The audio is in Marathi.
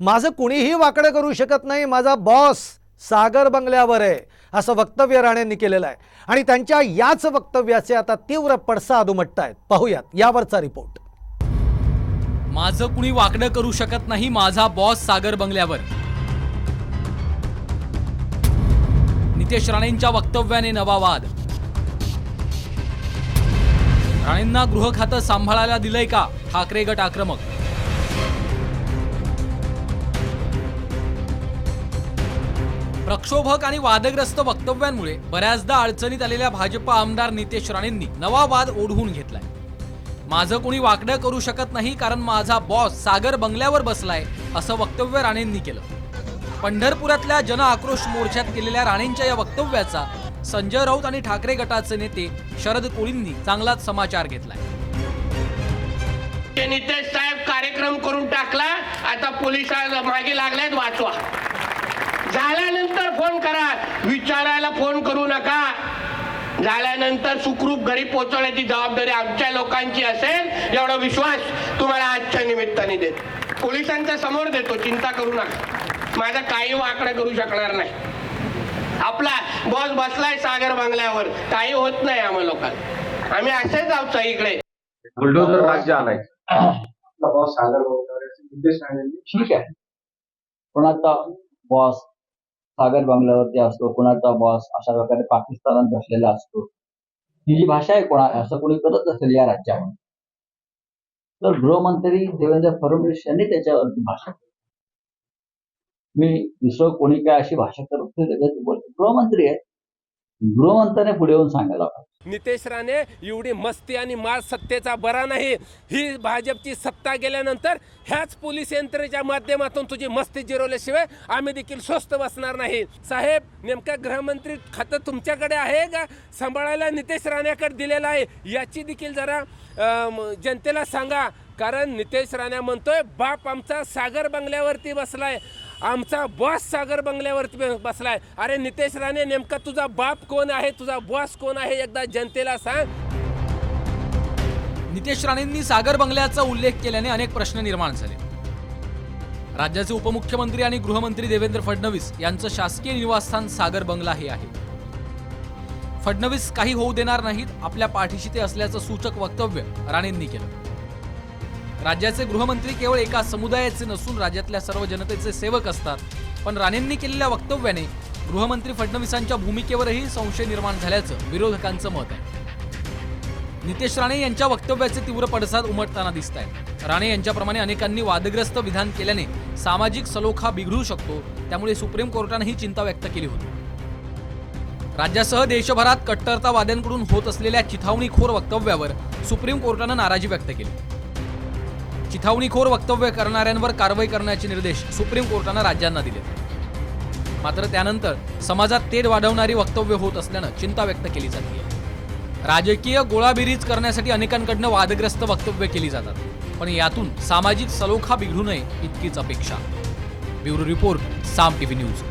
माझं कुणीही वाकडं करू शकत नाही माझा बॉस सागर बंगल्यावर आहे असं वक्तव्य राणेंनी केलेलं आहे. आणि त्यांच्या याच वक्तव्याचे आता तीव्र पडसाद उमटत आहेत पाहूयात यावरचा रिपोर्ट. माझं कुणी वाकडं करू शकत नाही माझा बॉस सागर बंगल्यावर. नितेश राणेंच्या वक्तव्याने नवा वाद. राणेंना गृह खातं सांभाळायला दिलंय का? ठाकरे गट आक्रमक. प्रक्षोभक आणि वादग्रस्त वक्तव्यांमुळे बऱ्याचदा अडचणीत आलेल्या भाजप आमदार नितेश राणेंनी नवा वाद ओढवून घेतलाय. माझं कोणी वाकडं करू शकत नाही कारण माझा बॉस सागर बंगल्यावर बसलाय असं वक्तव्य राणेंनी केलं. पंढरपुरातल्या जन आक्रोश मोर्चात केलेल्या राणेंच्या या वक्तव्याचा संजय राऊत आणि ठाकरे गटाचे नेते शरद कोळींनी चांगलाच समाचार घेतलाय. ते नितेश साहेब कार्यक्रम करून टाकला आता पोलिसांना मागे लागलाय वाचवा. झाल्यानंतर फोन करा. विचारायला फोन करू नका. झाल्यानंतर सुखरूप घरी पोहोचवण्याची जबाबदारी आमच्या लोकांची असेल एवढा विश्वास तुम्हाला आजच्या निमित्ताने देतो. पोलिसांच्या समोर देतो चिंता करू नका. माझा काही वाकडं करू शकणार नाही. आपला बॉस बसलाय सागर बंगल्यावर काही होत नाही आम्हा लोकांना. आम्ही असेच आहोत इकडे. बुलडोजर राज्य आलाय. ठीक आहे. कोणाचा बॉस सागर बंगल्यावरती असतो कोणाचा बॉस अशा प्रकारे पाकिस्तानात बसलेला असतो. ही जी भाषा आहे कोणा असं कोणी करत असेल या राज्यामध्ये. तर गृहमंत्री देवेंद्र फडणवीस यांनी त्याच्यावरती भाषा केली. मी दुसरं कोणी काय अशी भाषा करत बोलतो गृहमंत्री आहे गृहमंत्र्याने पुढे येऊन सांगायला पाहिजे नितेश राणे एवढी मस्ती आणि माज सत्तेचा बरा नाही. ही भाजपची सत्ता गेल्यानंतर ह्याच पोलीस यंत्रणेच्या माध्यमातून तुझी मस्ती जिरवल्याशिवाय आम्ही देखील स्वस्त बसणार नाही. साहेब नेमका गृहमंत्री खातं तुमच्याकडे आहे का? सांभाळायला नितेश राणेकडे दिलेलं आहे. याची देखील जरा अम, जनतेला सांगा. कारण नितेश राणे म्हणतोय बाप आमचा सागर बंगल्यावरती बसलाय. आमचा बॉस सागर बंगल्यावरती बसलाय. अरे नितेश राणे नेमका तुझा बाप कोण आहे? तुझा बॉस कोण आहे? एकदा जनतेला सांग. नितेश राणेंनी सागर बंगल्याचा उल्लेख केल्याने अनेक प्रश्न निर्माण झाले. राज्याचे उपमुख्यमंत्री आणि गृहमंत्री देवेंद्र फडणवीस यांचं शासकीय निवासस्थान सागर बंगला हे आहे. फडणवीस काही होऊ देणार नाहीत आपल्या पाठीशी ते असल्याचं सूचक वक्तव्य राणेंनी केलं. राज्याचे गृहमंत्री केवळ एका समुदायाचे नसून राज्यातल्या सर्व जनतेचे सेवक असतात. पण राणेंनी केलेल्या वक्तव्याने गृहमंत्री फडणवीसांच्या भूमिकेवरही संशय निर्माण झाल्याचं विरोधकांचं मत आहे. नितेश राणे यांच्या वक्तव्याचे तीव्र पडसाद उमटताना दिसत आहेत राणे यांच्याप्रमाणे अनेकांनी वादग्रस्त विधान केल्याने सामाजिक सलोखा बिघडू शकतो त्यामुळे सुप्रीम कोर्टानं ही चिंता व्यक्त केली होती. राज्यासह देशभरात कट्टरतावाद्यांकडून होत असलेल्या चिथावणीखोर वक्तव्यावर सुप्रीम कोर्टानं नाराजी व्यक्त केली. चिथावणीखोर वक्तव्य करणाऱ्यांवर कारवाई करण्याचे निर्देश सुप्रीम कोर्टानं राज्यांना दिले. मात्र त्यानंतर समाजात तेढ वाढवणारी वक्तव्य होत असल्यानं चिंता व्यक्त केली जाते राजकीय गोळाबिरीज करण्यासाठी अनेकांकडनं वादग्रस्त वक्तव्य केली जातात. पण यातून सामाजिक सलोखा बिघडू नये इतकीच अपेक्षा. Bureau report Saam TV news.